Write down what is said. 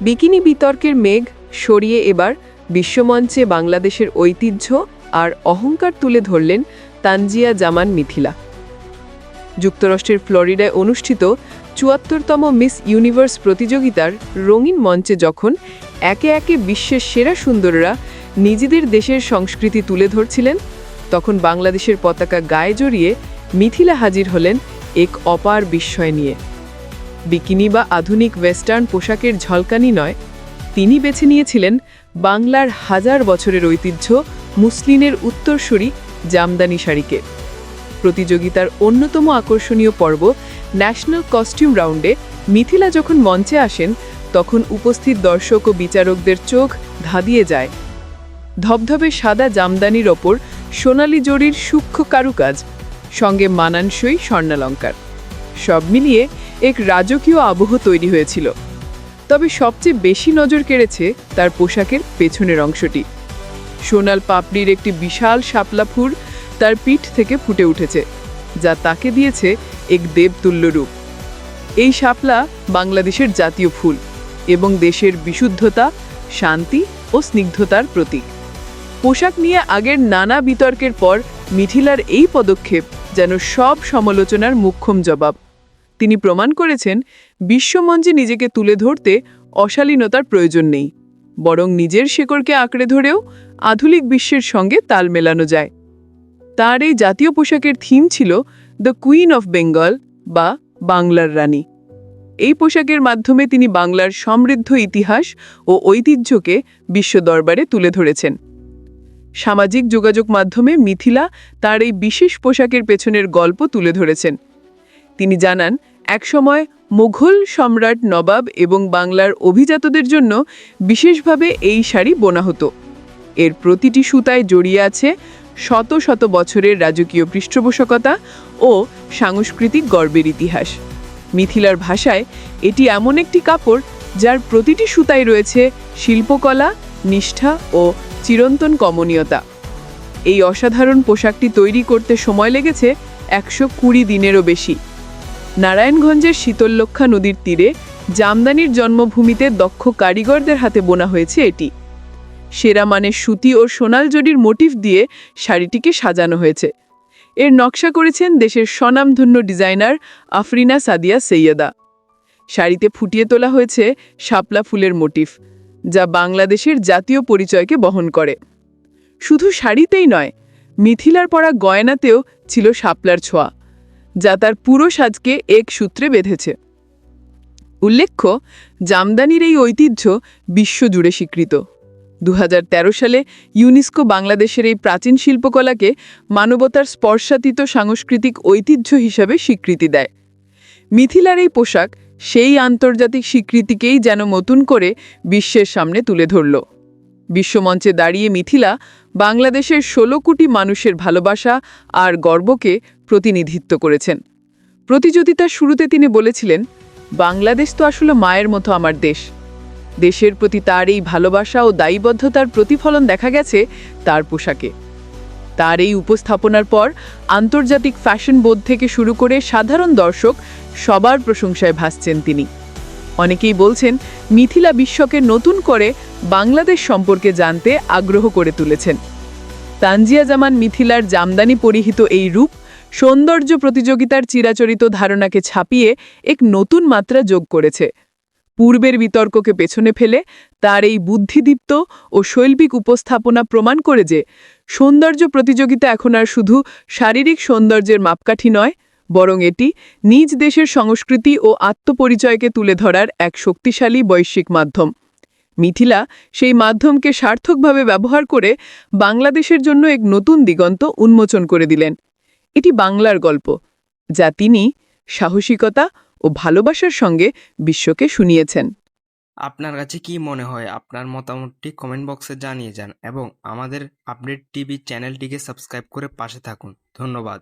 Bikini বিতর্কের মেঘ সরিয়ে এবার বিশ্বমঞ্চে বাংলাদেশের ঐতিহ্য আর অহংকার তুলে ধরলেন তানজিয়া জামান মিথিলা। যুক্তরাষ্ট্রের ফ্লোরিডায় অনুষ্ঠিত চুয়াত্তরতম মিস ইউনিভার্স প্রতিযোগিতার রঙিন মঞ্চে যখন একে একে বিশ্বের সেরা সুন্দররা নিজেদের দেশের সংস্কৃতি তুলে ধরছিলেন, তখন বাংলাদেশের পতাকা গায়ে জড়িয়ে মিথিলা হাজির হলেন এক অপার বিস্ময় নিয়ে। বিকিনি বা আধুনিক ওয়েস্টার্ন পোশাকের ঝলকানি নয়, তিনি বেছে নিয়েছিলেন বাংলার হাজার বছরের ঐতিহ্য মুসলিনের উত্তরসূরি জামদানি শাড়িকে। প্রতিযোগিতার অন্যতম আকর্ষণীয় পর্ব ন্যাশনাল কস্টিউম রাউন্ডে মিথিলা যখন মঞ্চে আসেন, তখন উপস্থিত দর্শক ও বিচারকদের চোখ ধাঁধিয়ে যায়। ধবধবে সাদা জামদানির ওপর সোনালি জরির সূক্ষ্ম কারুকাজ, সঙ্গে মানানসই স্বর্ণালঙ্কার। সব মিলিয়ে এক রাজকীয় আবহ তৈরি হয়েছিল। তবে সবচেয়ে বেশি নজর কেড়েছে তার পোশাকের পেছনের অংশটি। সোনাল পাপড়ির একটি বিশাল শাপলা ফুর তার পিঠ থেকে ফুটে উঠেছে, যা তাকে দিয়েছে এক দেবতুল্য রূপ। এই শাপলা বাংলাদেশের জাতীয় ফুল এবং দেশের বিশুদ্ধতা, শান্তি ও স্নিগ্ধতার প্রতীক। পোশাক নিয়ে আগের নানা বিতর্কের পর মিথিলার এই পদক্ষেপ যেন সব সমালোচনার মুখ্যম জবাব। তিনি প্রমাণ করেছেন, বিশ্বমঞ্চে নিজেকে তুলে ধরতে অশালীনতার প্রয়োজন নেই। বরং নিজের শেকড়কে আঁকড়ে ধরেও আধুনিক বিশ্বের সঙ্গে তাল মেলানো যায়। তার এই জাতীয় পোশাকের থিম ছিল দ্য কুইন অফ বেঙ্গল বা বাংলার রানী এই পোশাকের মাধ্যমে তিনি বাংলার সমৃদ্ধ ইতিহাস ও ঐতিহ্যকে বিশ্ব দরবারে তুলে ধরেছেন। সামাজিক যোগাযোগ মাধ্যমে মিথিলা তার এই বিশেষ পোশাকের পেছনের গল্প তুলে ধরেছেন। তিনি জানান, একসময় মুঘল সম্রাট নবাব এবং বাংলার অভিজাতদের জন্য বিশেষভাবে এই শাড়ি বোনা হতো। এর প্রতিটি সুতায় জড়িয়ে আছে শত শত বছরের রাজকীয় পৃষ্ঠপোষকতা ও সাংস্কৃতিক গর্বের ইতিহাস। মিথিলার ভাষায় এটি এমন একটি কাপড় যার প্রতিটি সুতায় রয়েছে শিল্পকলা, নিষ্ঠা ও চিরন্তন কমনীয়তা। এই অসাধারণ পোশাকটি তৈরি করতে সময় লেগেছে একশো কুড়ি দিনেরও বেশি। নারায়ণগঞ্জের শীতললক্ষা নদীর তীরে জামদানির জন্মভূমিতে দক্ষ কারিগরদের হাতে বোনা হয়েছে এটি। সেরা মানের সুতি ও সোনাল জরির মোটিফ দিয়ে শাড়িটিকে সাজানো হয়েছে। এর নকশা করেছেন দেশের স্বনামধন্য ডিজাইনার আফরিনা সাদিয়া সৈয়দা। শাড়িতে ফুটিয়ে তোলা হয়েছে শাপলা ফুলের মোটিফ, যা বাংলাদেশের জাতীয় পরিচয়কে বহন করে। শুধু শাড়িতেই নয়, মিথিলার পরা গয়নাতেও ছিল শাপলার ছোঁয়া। যা তার পুরো সাজকে এক সূত্রে বেঁধেছে। উল্লেখ্য, জামদানির এই ঐতিহ্য বিশ্বজুড়ে স্বীকৃত। দু হাজার তেরো সালে ইউনেস্কো বাংলাদেশের এই প্রাচীন শিল্পকলাকে মানবতার স্পর্শাতীত সাংস্কৃতিক ঐতিহ্য হিসাবে স্বীকৃতি দেয়। মিথিলার এই পোশাক সেই আন্তর্জাতিক স্বীকৃতিকেই যেন নতুন করে বিশ্বের সামনে তুলে ধরল। বিশ্বমঞ্চে দাঁড়িয়ে মিথিলা বাংলাদেশের ষোলো কোটি মানুষের ভালোবাসা আর গর্বকে প্রতিনিধিত্ব করেছেন। প্রতিযোগিতার শুরুতে তিনি বলেছিলেন, বাংলাদেশ তো আসলে মায়ের মতো আমার দেশ। দেশের প্রতি তার এই ভালোবাসা ও দায়বদ্ধতার প্রতিফলন দেখা গেছে তার পোশাকে। তার এই উপস্থাপনার পর আন্তর্জাতিক ফ্যাশন বোর্ড থেকে শুরু করে সাধারণ দর্শক সবার প্রশংসায় ভাসছেন তিনি। অনেকেই বলছেন, মিথিলা বিশ্বকে নতুন করে বাংলাদেশ সম্পর্কে জানতে আগ্রহ করে তুলেছেন। তানজিয়া জামান মিথিলার জামদানি পরিহিত এই রূপ, সৌন্দর্য প্রতিযোগিতার চিরাচরিত ধারণাকে ছাপিয়ে এক নতুন মাত্রা যোগ করেছে। পূর্বের বিতর্ককে পেছনে ফেলে তার এই বুদ্ধিদীপ্ত ও শৈল্পিক উপস্থাপনা প্রমাণ করে যে, সৌন্দর্য প্রতিযোগিতা এখন আর শুধু শারীরিক সৌন্দর্যের মাপকাঠি নয় বরং এটি নিজ দেশের সংস্কৃতি ও আত্মপরিচয়কে তুলে ধরার এক শক্তিশালী বৈশ্বিক মাধ্যম। মিথিলা সেই মাধ্যমকে সার্থকভাবে ব্যবহার করে বাংলাদেশের জন্য এক নতুন দিগন্ত উন্মোচন করে দিলেন। এটি বাংলার গল্প, যা তিনি সাহসিকতা ও ভালোবাসার সঙ্গে বিশ্বকে শুনিয়েছেন। আপনার কাছে কি মনে হয়? আপনার মতামতটি কমেন্ট বক্সে জানিয়ে যান এবং আমাদের আপডেট টিভি চ্যানেলটিকে সাবস্ক্রাইব করে পাশে থাকুন। ধন্যবাদ।